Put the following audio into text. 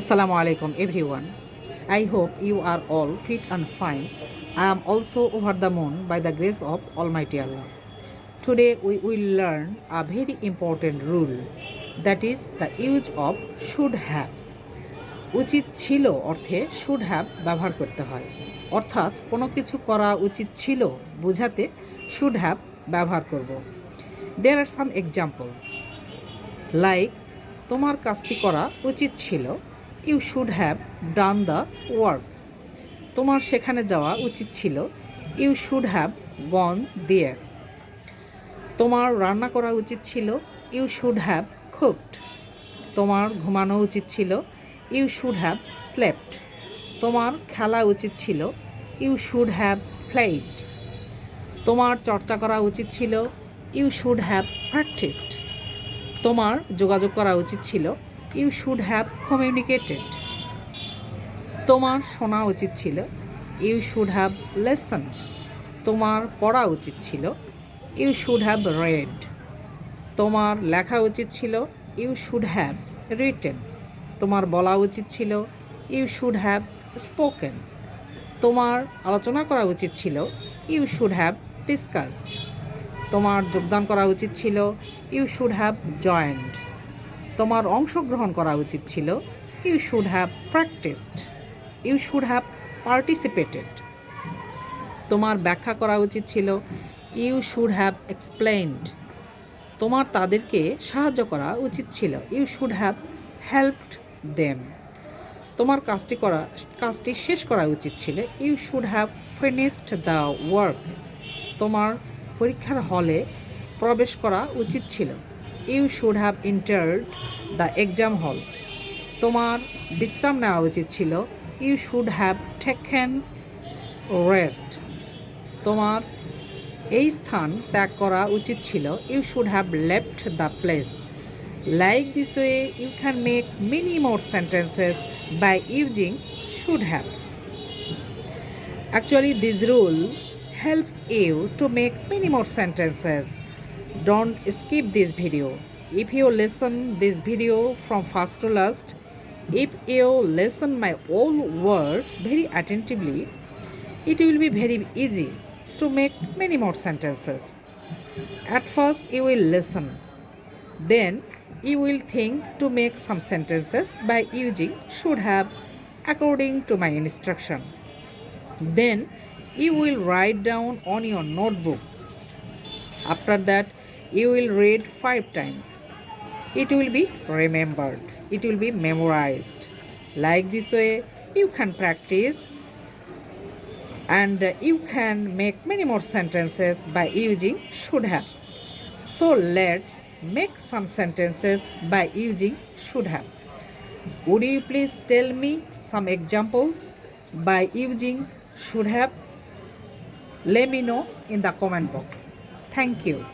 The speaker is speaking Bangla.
আসসালামু আলাইকুম everyone I hope you are all fit and fine I am also over the moon by the grace of all my Allah today we will learn a very important rule that is the use of should have উচিত ছিল অর্থে শুড হ্যাভ ব্যবহার করতে হয়। অর্থাৎ কোনো কিছু করা উচিত ছিল বোঝাতে শুড হ্যাভ ব্যবহার করব। দেয়ার আর সাম এক্সাম্পলস লাইক তোমার কাজটি করা উচিত ছিল you should have done the work তোমার সেখানে যাওয়া উচিত ছিল। ইউ শুড হ্যাভ গন দিয়ার তোমার রান্না করা উচিত ছিল। ইউ শুড হ্যাভ কুকড তোমার ঘুমানো উচিত ছিল। ইউ শুড হ্যাভ স্লেপ্ট তোমার খেলা উচিত ছিল। ইউ শুড হ্যাভ প্লেড তোমার চর্চা করা উচিত ছিল। ইউ শুড হ্যাভ প্র্যাকটিসড তোমার যোগাযোগ করা উচিত ছিল। ইউ শুড হ্যাভ কমিউনিকেটেড তোমার শোনা উচিত ছিল। ইউ শুড হ্যাভ লেসন তোমার পড়া উচিত ছিল। ইউ শুড হ্যাভ রেড তোমার লেখা উচিত ছিল। ইউ শুড হ্যাভ রিটেন তোমার বলা উচিত ছিল। ইউ শুড হ্যাভ স্পোকেন তোমার আলোচনা করা উচিত ছিল। ইউ শুড হ্যাভ ডিসকাসড তোমার যোগদান করা উচিত ছিল। ইউ শুড হ্যাভ জয়েন্ট তোমার অংশগ্রহণ করা উচিত ছিল। You should have practised you should have participated তোমার ব্যাখ্যা করা উচিত ছিল। ইউ শুড হ্যাভ এক্সপ্লেইনড তোমার তাদেরকে সাহায্য করা উচিত ছিল। You should have helped them তোমার কাজটি করা, কাজটি শেষ করা উচিত ছিল। You should have finished the work তোমার পরীক্ষার হলে প্রবেশ করা উচিত ছিল। You should have entered the exam hall তোমার বিশ্রাম নেওয়া উচিত ছিল। You should have taken rest তোমার এই স্থান ত্যাগ করা উচিত ছিল। You should have left the place like this way you can make many more sentences by using should have Actually, this rule helps you to make many more sentences. Don't skip this video. If you listen this video from first to last, if you listen my all words very attentively, it will be very easy to make many more sentences. At first, you will listen. Then, you will think to make some sentences by using should have according to my instruction. Then you will write down on your notebook. After that, you will read five times. It will be remembered, it will be memorized. Like this way, you can practice and you can make many more sentences by using should have. So let's make some sentences by using should have. Would you please tell me some examples by using should have? Let me know in the comment box. Thank you.